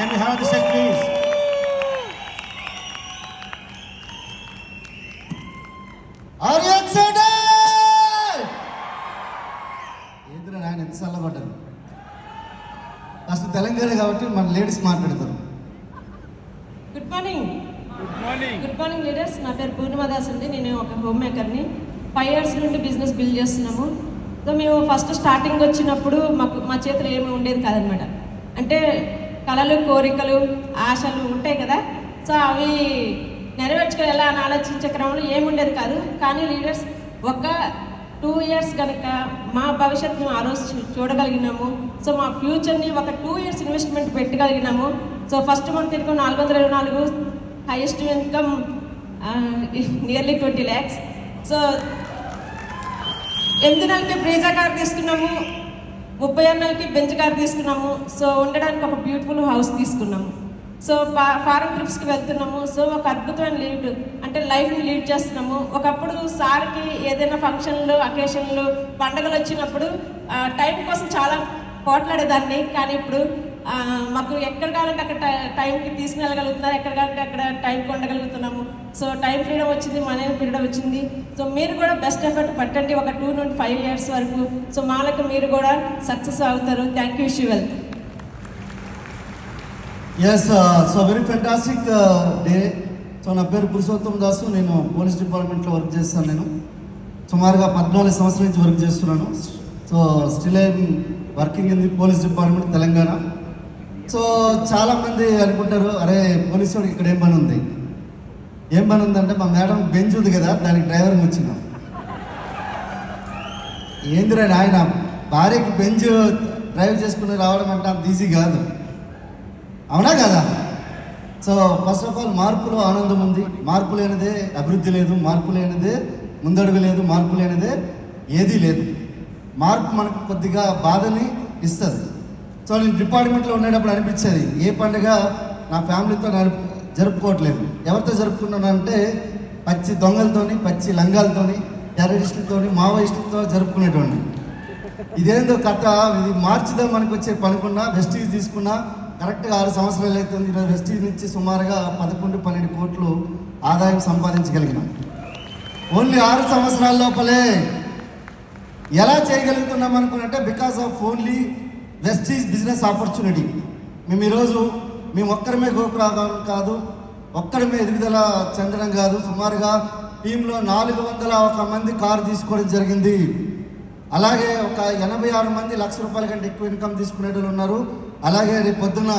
Can we have the stage, please? Are you excited ఏంద్రా నాయన ఎంత చల్లబడ్డారు? ఫస్ట్ తెలంగాణ కాబట్టి మన లేడీస్ మాట్లాడతారు. Good morning good morning leaders నా పేరు పూర్ణిమదాస్ అండి. నేను ఒక హోమ్ మేకర్ని ఫైవ్ ఇయర్స్ నుండి బిజినెస్ బిల్డ్ చేస్తున్నాము. సో మేము ఫస్ట్ స్టార్టింగ్ వచ్చినప్పుడు మాకు మా చేతిలో ఏమీ ఉండేది కాదనమాట అంటే కళలు కోరికలు ఆశలు ఉంటాయి కదా. సో అవి నెరవేర్చుకుని ఎలా అని ఆలోచించే క్రమంలో ఏముండేది కాదు. కానీ లీడర్స్ ఒక టూ ఇయర్స్ కనుక మా భవిష్యత్తును ఆ రోజు చూడగలిగినాము. సో మా ఫ్యూచర్ని ఒక టూ ఇయర్స్ ఇన్వెస్ట్మెంట్ పెట్టగలిగినాము. సో ఫస్ట్ మంత్ ఇన్కమ్ నాలుగు వందల ఇరవై నాలుగు highest income nearly twenty lakhs so ఎనిమిది నెలలకి బ్రీజా కార్ తీసుకున్నాము. ముప్పై అన్నలకి బెంచ్ కార్ తీసుకున్నాము. సో ఉండడానికి ఒక బ్యూటిఫుల్ హౌస్ తీసుకున్నాము. సో ఫా ఫారెన్ ట్రిప్స్కి వెళ్తున్నాము. సో ఒక అద్భుతమైన లీడ్ అంటే లైఫ్ని లీడ్ చేస్తున్నాము. ఒకప్పుడు సార్కి ఏదైనా ఫంక్షన్లు అకేషన్లు పండగలు వచ్చినప్పుడు టైం కోసం చాలా పోట్లాడేదాన్ని. కానీ ఇప్పుడు మాకు ఎక్కడ కావాలంటే అక్కడ టై- టైంకి తీసుకెళ్ళగలుగుతున్నారు ఎక్కడ కావాలంటే అక్కడ టైంకి ఉండగలుగుతున్నాము. సో టైం ఫ్రీడమ్ వచ్చింది మనీ ఫ్రీడమ్ వచ్చింది. సో మీరు కూడా బెస్ట్ ఎఫర్ట్ పట్టండి ఒక టూ నుండి ఫైవ్ ఇయర్స్ వరకు. సో మాలకు మీరు కూడా సక్సెస్ అవుతారు. థ్యాంక్ యూ శివల్ yes so very fantastic day so నా పేరు పురుషోత్తం దాసు. నేను పోలీస్ డిపార్ట్మెంట్లో వర్క్ చేస్తాను నేను. సుమారుగా పద్నాలుగు సంవత్సరాల నుంచి వర్క్ చేస్తున్నాను. So still I'm working in the police department Telangana. So చాలామంది అనుకుంటారు అరే పోలీసు వాడికి ఇక్కడ ఏం పని ఉంది? ఏం పని ఉందంటే మా మేడం బెంచ్ ఉంది కదా దానికి డ్రైవర్కి వచ్చినాం ఏందిరా ఆయన భార్యకి బెంచ్ డ్రైవ్ చేసుకుని రావడం అంటే అంత ఈజీ కాదు. అవునా కదా? సో ఫస్ట్ ఆఫ్ ఆల్ మార్పులో ఆనందం ఉంది. మార్పు లేనిదే అభివృద్ధి లేదు మార్పు లేనిదే ముందడుగు లేదు మార్పు లేనిదే ఏదీ లేదు. మార్పు మనకు కొద్దిగా బాధని ఇస్తుంది. సో నేను డిపార్ట్మెంట్లో ఉండేటప్పుడు అనిపించేది ఏ పండుగ నా ఫ్యామిలీతో నడుపు జరుపుకోవట్లేదు. ఎవరితో జరుపుకున్నానంటే పచ్చి దొంగలతోని పచ్చి లంగాలతోని టెర్రరిస్టులతోని మావోయిస్టులతో జరుపుకునేటువంటి ఇదేందో కథ ఇది మార్చిదా మనకు వచ్చే పనుకున్నా వెస్టీజ్ తీసుకున్నా కరెక్ట్గా ఆరు సంవత్సరాలు అవుతుంది ఈరోజు వెస్టీజ్ నుంచి సుమారుగా పదకొండు పన్నెండు కోట్లు ఆదాయం సంపాదించగలిగినాం. ఓన్లీ ఆరు సంవత్సరాల లోపలే ఎలా చేయగలుగుతున్నాం అనుకున్నట్టే because of only Vestige business opportunity. మేము ఈరోజు మేము ఒక్కరమే గోపురాగం కాదు ఒక్కరమే ఎదుగుదల చెందడం కాదు. సుమారుగా టీంలో నాలుగు వందల ఒక మంది కారు తీసుకోవడం జరిగింది. అలాగే ఒక ఎనభై ఆరు మంది లక్ష రూపాయల కంటే ఎక్కువ ఇన్కమ్ తీసుకునేటోళ్ళు ఉన్నారు. అలాగే రేపు పొద్దున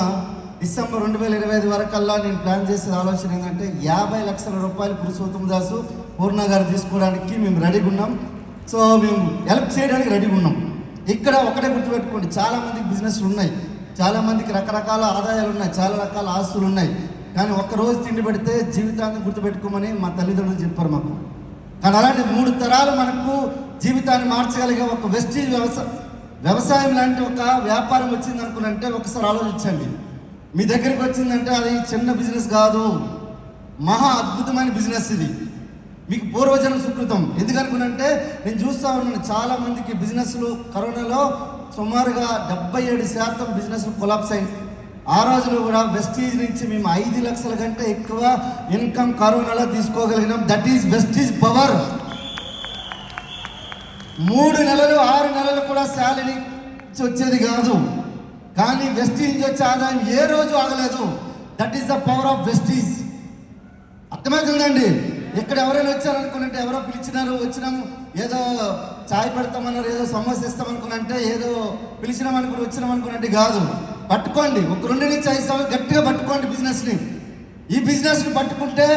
డిసెంబర్ రెండు వేల ఇరవై ఐదు వరకల్లా నేను ప్లాన్ చేసే ఆలోచన ఏంటంటే యాభై లక్షల రూపాయలు పురుషోత్తమ దాసు పూర్ణ గారు తీసుకోవడానికి మేము రెడీగా ఉన్నాం. సో మేము హెల్ప్ చేయడానికి రెడీగా ఉన్నాం. ఇక్కడ ఒకటే గుర్తుపెట్టుకోండి చాలామందికి బిజినెస్లు ఉన్నాయి. చాలామందికి రకరకాల ఆదాయాలు ఉన్నాయి చాలా రకాల ఆస్తులు ఉన్నాయి కానీ ఒక్కరోజు తిండి పెడితే జీవితాన్ని గుర్తుపెట్టుకోమని మా తల్లిదండ్రులు చెప్పారు మాకు. కానీ అలాంటి మూడు తరాలు మనకు జీవితాన్ని మార్చగలిగే ఒక వెస్టీజ్ వ్యవసాయ వ్యవసాయం లాంటి ఒక వ్యాపారం వచ్చింది అనుకున్నంటే ఒకసారి ఆలోచించండి. మీ దగ్గరికి వచ్చిందంటే అది చిన్న బిజినెస్ కాదు. మహా అద్భుతమైన బిజినెస్ ఇది. మీకు పూర్వజన్మ సుకృతం. ఎందుకనుకున్నంటే నేను చూస్తా ఉన్నాను చాలా మందికి బిజినెస్లు కరోనాలో సుమారుగా డెబ్బై ఏడు శాతం బిజినెస్లు కొలాప్స్ అయింది ఆ రోజులో కూడా వెస్టీజ్ నుంచి మేము ఐదు లక్షల కంటే ఎక్కువ ఇన్కమ్ కరోనాలో తీసుకోగలిగినాం. That is Vestige power. మూడు నెలలు ఆరు నెలలు కూడా శాలరీ వచ్చేది కాదు. కానీ వెస్టీజ్ వచ్చే ఆదాయం ఏ రోజు ఆగలేదు. That is the power of Vestige. అర్థమవుతుందండి ఇక్కడ ఎవరైనా వచ్చారనుకున్నట్టే ఎవరో పిలిచినారు వచ్చినాము ఏదో చాయ్ పెడతామన్నారు ఏదో సమోసా ఇస్తామనుకున్నంటే ఏదో పిలిచినాం అనుకుని వచ్చినాం అనుకున్నట్టు కాదు. పట్టుకోండి. ఒక రెండు నుంచి ఐదు సంవత్సరాలు గట్టిగా పట్టుకోండి బిజినెస్ని. ఈ బిజినెస్ని పట్టుకుంటే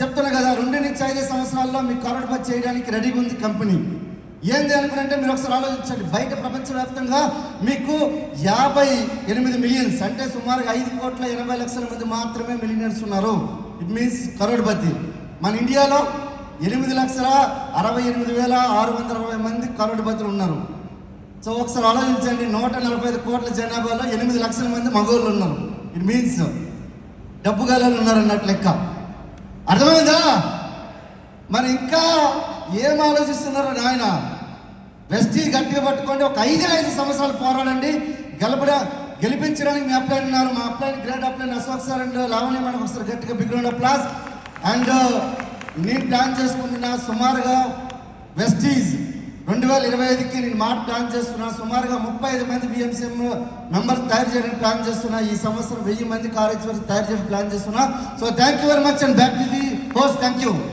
చెప్తున్నా కదా రెండు నుంచి ఐదు సంవత్సరాల్లో మీకు కరోడ్పతి చేయడానికి రెడీగా ఉంది కంపెనీ. ఏంది అనుకునంటే మీరు ఒకసారి ఆలోచించండి. బయట ప్రపంచవ్యాప్తంగా మీకు యాభై ఎనిమిది మిలియన్స్ అంటే సుమారుగా ఐదు కోట్ల ఎనభై లక్షల మంది మాత్రమే మిలియనర్స్ ఉన్నారు. ఇట్ మీన్స్ కరోడ్పతి మన ఇండియాలో ఎనిమిది లక్షల అరవై ఎనిమిది వేల ఆరు వందల అరవై మంది కరోడ్పతులు ఉన్నారు. సో ఒకసారి ఆలోచించండి నూట నలభై ఐదు కోట్ల జనాభాలో ఎనిమిది లక్షల మంది మగవాళ్ళు ఉన్నారు. ఇట్ మీన్స్ డబ్బు గలలు ఉన్నారు అన్నట్టు లెక్క. అర్థమైందా? మరి ఇంకా ఏం ఆలోచిస్తున్నారు నాయన? వెస్టీ గట్టిగా పట్టుకోండి ఒక ఐదు ఐదు సంవత్సరాలు పోరాడండి. గెలపడ గెలిపించడానికి మీ అప్లైన్ ఉన్నారు. మా upline great upline Ashok sir and మనకు ఒకసారి గట్టిగా బిగ్రౌండ్ ప్లాస్ అండ్ uh, నేను ప్లాన్ చేసుకుంటున్నా సుమారుగా వెస్టీజ్ రెండు వేల ఇరవై ఐదుకి నేను మాట ప్లాన్ చేస్తున్నా. సుమారుగా ముప్పై ఐదు మంది బిఎంసీఎం మెంబర్స్ తయారు చేయడానికి ప్లాన్ చేస్తున్నా. ఈ సంవత్సరం వెయ్యి మంది కాలేజ్ వరకు తయారు చేయడానికి ప్లాన్ చేస్తున్నా. So thank you very much and back to the host thank you